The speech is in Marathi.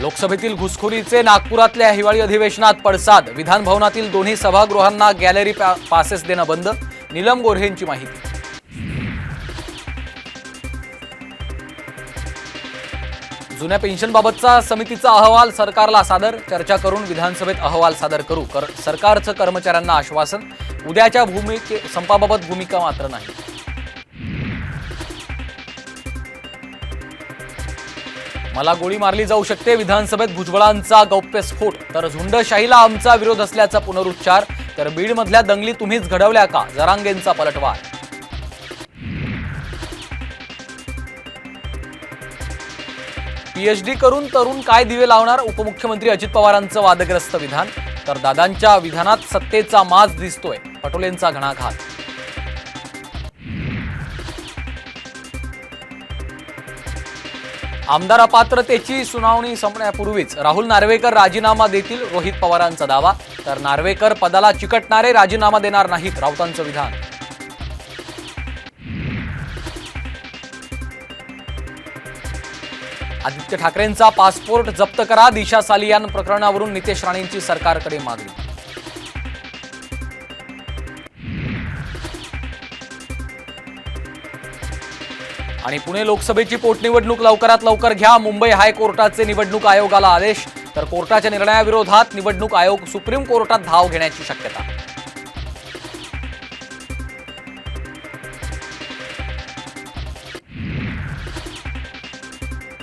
लोकसभेतील घुसखोरीचे नागपुरातल्या हिवाळी अधिवेशनात पडसाद. विधानभवनातील दोन्ही सभागृहांना गॅलरी पा- पासेस देणं बंद. नीलम गोऱ्हेंची माहिती. जुन्या पेन्शनबाबतचा समितीचा अहवाल सरकारला सादर. चर्चा करून विधानसभेत अहवाल सादर करू. कर सरकारचं कर्मचाऱ्यांना आश्वासन. उद्याच्या भूमिके संपाबाबत भूमिका मात्र नाही. मला गोळी मारली जाऊ शकते. विधानसभेत भुजबळांचा गौप्यस्फोट तर झुंडशाहीला आमचा विरोध असल्याचा पुनरुच्चार. तर बीडमधल्या दंगली तुम्हीच घडवल्या का? जरांगेंचा पलटवार. पीएचडी करून तरुण काय दिवे लावणार? उपमुख्यमंत्री अजित पवारांचं वादग्रस्त विधान. तर दादांच्या विधानात सत्तेचा माज दिसतोय. पटोलेंचा घणाघात. आमदार अपात्रतेची सुनावणी संपण्यापूर्वीच राहुल नार्वेकर राजीनामा देतील रोहित पवारांचा दावा. तर नार्वेकर पदाला चिकटणारे राजीनामा देणार नाहीत राऊतांचं विधान. आदित्य ठाकरेंचा पासपोर्ट जप्त करा दिशा सालियान प्रकरणावरून नितेश राणेंची सरकारकडे मागणी. आणि पुणे लोकसभेची पोटनिवडणूक लवकरात लवकर घ्या. मुंबई हायकोर्टाचे निवडणूक आयोगाला आदेश. तर कोर्टाच्या निर्णयाविरोधात निवडणूक आयोग सुप्रीम कोर्टात धाव घेण्याची शक्यता.